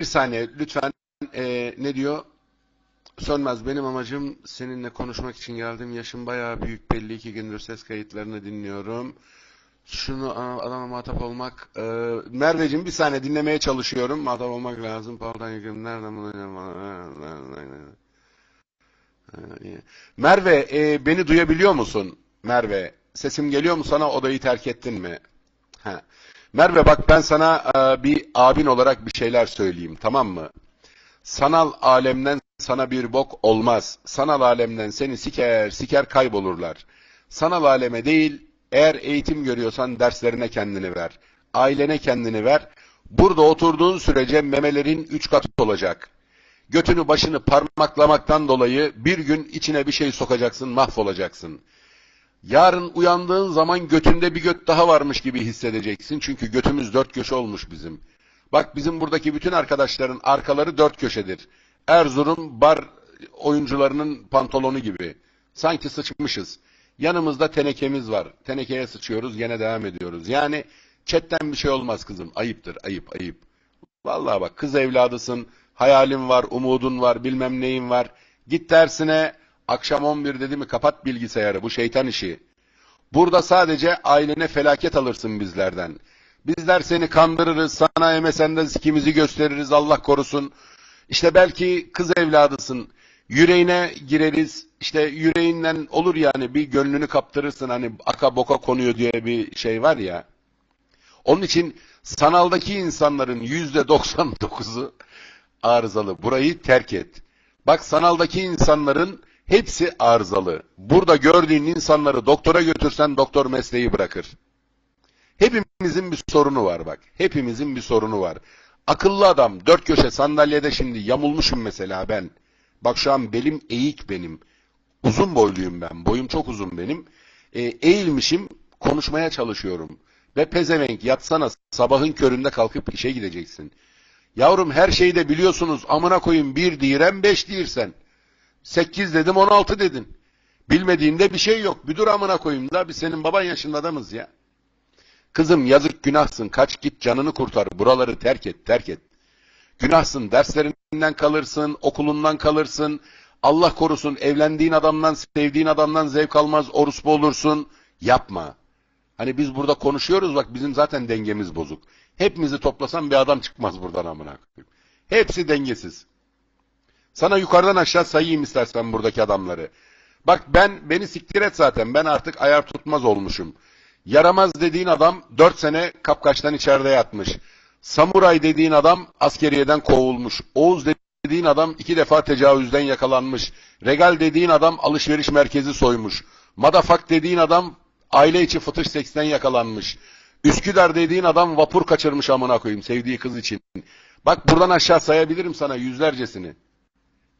bir saniye lütfen e, ne diyor? Sönmez benim amacım seninle konuşmak için geldim. Yaşım bayağı büyük belli iki gündür ses kayıtlarını dinliyorum. Şunu adama muhatap olmak. E, Merveciğim bir saniye dinlemeye çalışıyorum. Muhatap olmak lazım. Pardon yakın. Nereden bunu? Merve e, beni duyabiliyor musun? Merve sesim geliyor mu sana odayı terk ettin mi? Ha. Merve bak ben sana e, bir abin olarak bir şeyler söyleyeyim tamam mı? Sanal alemden sana bir bok olmaz. Sanal alemden seni siker siker kaybolurlar. Sanal aleme değil eğer eğitim görüyorsan derslerine kendini ver. Ailene kendini ver. Burada oturduğun sürece memelerin üç katı olacak. Götünü başını parmaklamaktan dolayı bir gün içine bir şey sokacaksın mahvolacaksın. Yarın uyandığın zaman götünde bir göt daha varmış gibi hissedeceksin. Çünkü götümüz dört köşe olmuş bizim. Bak bizim buradaki bütün arkadaşların arkaları dört köşedir. Erzurum bar oyuncularının pantolonu gibi. Sanki sıçmışız. Yanımızda tenekemiz var. Tenekeye sıçıyoruz gene devam ediyoruz. Yani chatten bir şey olmaz kızım. Ayıptır ayıp ayıp. Vallahi bak kız evladısın. Hayalin var, umudun var, bilmem neyin var. Git dersine akşam 11 dedi mi kapat bilgisayarı. Bu şeytan işi. Burada sadece ailene felaket alırsın bizlerden. Bizler seni kandırırız, sana MSN'de sikimizi gösteririz Allah korusun. İşte belki kız evladısın, yüreğine gireriz, işte yüreğinden olur yani bir gönlünü kaptırırsın hani aka boka konuyor diye bir şey var ya. Onun için sanaldaki insanların yüzde 99'u arızalı. Burayı terk et. Bak sanaldaki insanların Hepsi arızalı. Burada gördüğün insanları doktora götürsen doktor mesleği bırakır. Hepimizin bir sorunu var bak. Hepimizin bir sorunu var. Akıllı adam dört köşe sandalyede şimdi yamulmuşum mesela ben. Bak şu an belim eğik benim. Uzun boyluyum ben. Boyum çok uzun benim. E, eğilmişim konuşmaya çalışıyorum. Ve pezevenk yatsana sabahın köründe kalkıp işe gideceksin. Yavrum her şeyi de biliyorsunuz amına koyun bir diğren beş diğirsen. 8 dedim 16 dedin. Bilmediğimde bir şey yok. Bir dur amına koyayım da biz senin baban yaşında adamız ya. Kızım yazık günahsın kaç git canını kurtar buraları terk et terk et. Günahsın derslerinden kalırsın okulundan kalırsın. Allah korusun evlendiğin adamdan sevdiğin adamdan zevk almaz orospu olursun. Yapma. Hani biz burada konuşuyoruz bak bizim zaten dengemiz bozuk. Hepimizi toplasan bir adam çıkmaz buradan amına koyayım. Hepsi dengesiz. Sana yukarıdan aşağı sayayım istersen buradaki adamları. Bak ben beni siktir et zaten. Ben artık ayar tutmaz olmuşum. Yaramaz dediğin adam dört sene kapkaçtan içeride yatmış. Samuray dediğin adam askeriyeden kovulmuş. Oğuz dediğin adam iki defa tecavüzden yakalanmış. Regal dediğin adam alışveriş merkezi soymuş. Madafak dediğin adam aile içi fıtış seksten yakalanmış. Üsküdar dediğin adam vapur kaçırmış amına koyayım sevdiği kız için. Bak buradan aşağı sayabilirim sana yüzlercesini.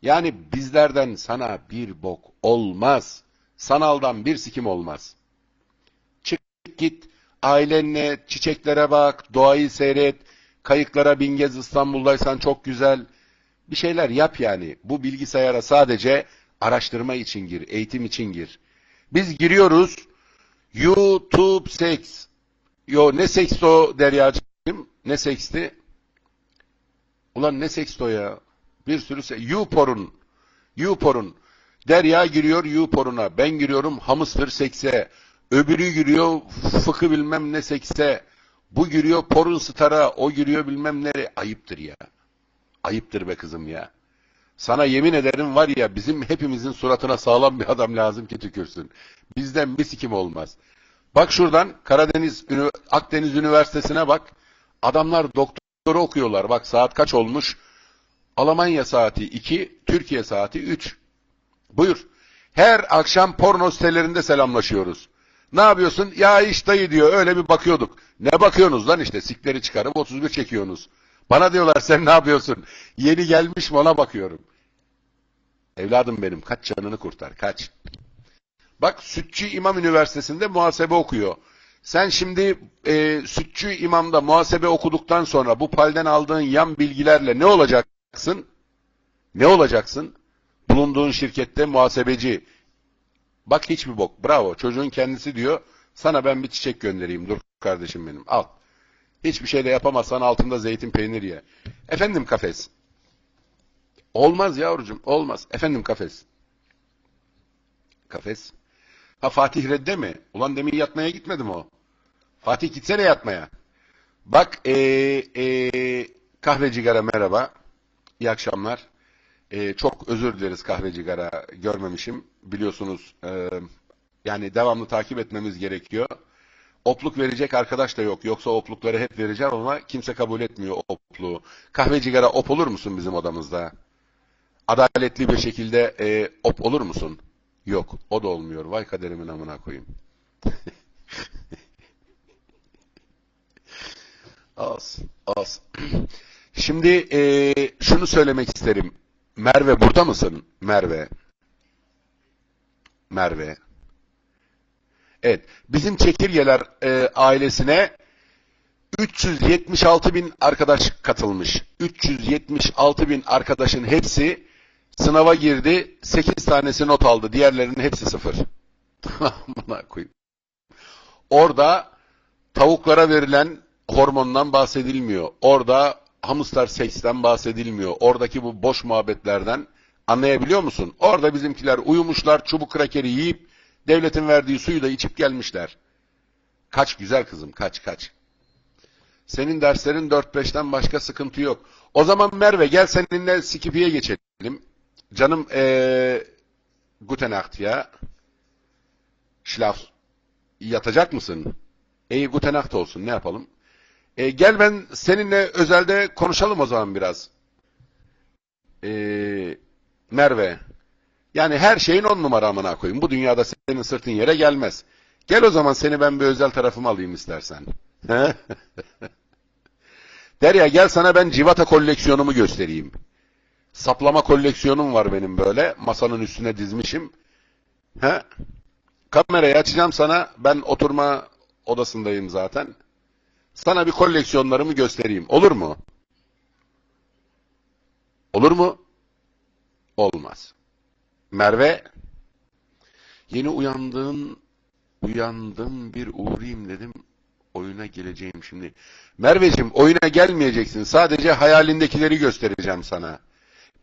Yani bizlerden sana bir bok olmaz. Sanaldan bir sikim olmaz. Çık git, ailenle çiçeklere bak, doğayı seyret, kayıklara bin gez İstanbul'daysan çok güzel. Bir şeyler yap yani. Bu bilgisayara sadece araştırma için gir, eğitim için gir. Biz giriyoruz, YouTube seks. Yo ne seksti o Deryacığım? Ne seksti? Ulan ne seksti o ya? Bir sürü se YouPorn. YouPorn. Derya giriyor YouPorn'a. Ben giriyorum hamster sekse. Öbürü giriyor fıkı bilmem ne sekse. Bu giriyor porn star'a. O giriyor bilmem nere. Ayıptır ya. Ayıptır be kızım ya. Sana yemin ederim var ya bizim hepimizin suratına sağlam bir adam lazım ki tükürsün. Bizden bir sikim olmaz. Bak şuradan Karadeniz, Akdeniz Üniversitesi'ne bak. Adamlar doktora okuyorlar. Bak saat kaç olmuş? Almanya saati 2, Türkiye saati 3. Buyur. Her akşam porno sitelerinde selamlaşıyoruz. Ne yapıyorsun? Ya iş dayı diyor. Öyle bir bakıyorduk. Ne bakıyorsunuz lan işte? Sikleri çıkarıp 31 çekiyorsunuz. Bana diyorlar sen ne yapıyorsun? Yeni gelmiş mi ona bakıyorum. Evladım benim kaç canını kurtar kaç. Bak Sütçü İmam Üniversitesi'nde muhasebe okuyor. Sen şimdi e, Sütçü İmam'da muhasebe okuduktan sonra bu palden aldığın yan bilgilerle ne olacaksın? Ne olacaksın? Bulunduğun şirkette muhasebeci. Bak hiçbir bok. Bravo. Çocuğun kendisi diyor. Sana ben bir çiçek göndereyim. Dur kardeşim benim. Al. Hiçbir şey de yapamazsan altında zeytin peynir ye. Efendim kafes. Olmaz yavrucuğum, olmaz. Efendim kafes. Kafes. Ha Fatih redde mi? Ulan demin yatmaya gitmedim o. Fatih gitsene yatmaya. Bak ee, ee, kahve cigara merhaba. İyi akşamlar. Ee, çok özür dileriz kahve cigara görmemişim. Biliyorsunuz ee, yani devamlı takip etmemiz gerekiyor. Opluk verecek arkadaş da yok. Yoksa oplukları hep vereceğim ama kimse kabul etmiyor opluğu. Kahve cigara op olur musun bizim odamızda? Adaletli bir şekilde e, op olur musun? Yok. O da olmuyor. Vay kaderimin amına koyayım. Az. Az. Şimdi e, şunu söylemek isterim. Merve burada mısın? Merve. Merve. Evet. Bizim Çekirgeler e, ailesine 376 bin arkadaş katılmış. 376 bin arkadaşın hepsi sınava girdi. 8 tanesi not aldı. Diğerlerinin hepsi sıfır. Amına koyayım. Orada tavuklara verilen hormondan bahsedilmiyor. Orada hamster seksten bahsedilmiyor. Oradaki bu boş muhabbetlerden anlayabiliyor musun? Orada bizimkiler uyumuşlar, çubuk krakeri yiyip devletin verdiği suyu da içip gelmişler. Kaç güzel kızım, kaç kaç. Senin derslerin 4-5'ten başka sıkıntı yok. O zaman Merve gel seninle Skipi'ye geçelim. Canım ee, Guten ya. Schlaf. Yatacak mısın? İyi Guten Nacht olsun ne yapalım? E, gel ben seninle özelde konuşalım o zaman biraz. E, Merve. Yani her şeyin on numara amına koyayım. Bu dünyada senin sırtın yere gelmez. Gel o zaman seni ben bir özel tarafıma alayım istersen. Derya gel sana ben civata koleksiyonumu göstereyim. Saplama koleksiyonum var benim böyle. Masanın üstüne dizmişim. He? Kamerayı açacağım sana. Ben oturma odasındayım zaten. Sana bir koleksiyonlarımı göstereyim. Olur mu? Olur mu? Olmaz. Merve, yeni uyandığın, uyandım bir uğrayayım dedim. Oyuna geleceğim şimdi. Merveciğim oyuna gelmeyeceksin. Sadece hayalindekileri göstereceğim sana.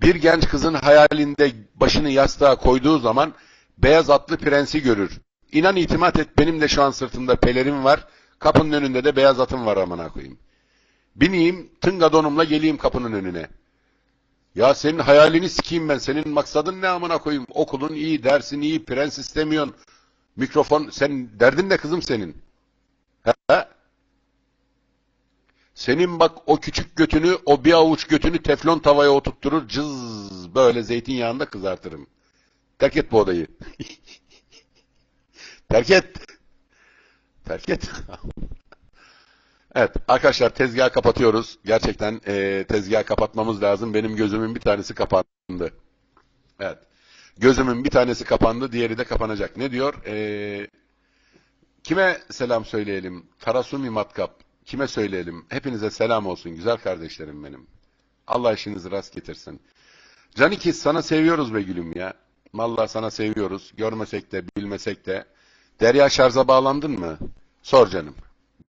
Bir genç kızın hayalinde başını yastığa koyduğu zaman beyaz atlı prensi görür. İnan itimat et benim de şu an sırtımda pelerin var. Kapının önünde de beyaz atım var amına koyayım. Bineyim, tınga donumla geleyim kapının önüne. Ya senin hayalini sikeyim ben. Senin maksadın ne amına koyayım? Okulun iyi, dersin iyi, prens istemiyorsun. Mikrofon, sen derdin ne kızım senin? He? Senin bak o küçük götünü, o bir avuç götünü teflon tavaya oturtturur, cız böyle zeytinyağında kızartırım. Terk et bu odayı. Terk et. Terk et. evet arkadaşlar tezgahı kapatıyoruz. Gerçekten e, tezgahı kapatmamız lazım. Benim gözümün bir tanesi kapandı. Evet. Gözümün bir tanesi kapandı, diğeri de kapanacak. Ne diyor? E, kime selam söyleyelim? Karasumi Matkap. Kime söyleyelim? Hepinize selam olsun güzel kardeşlerim benim. Allah işinizi rast getirsin. Canikis sana seviyoruz be gülüm ya. Vallahi sana seviyoruz. Görmesek de bilmesek de. Derya şarja bağlandın mı? Sor canım.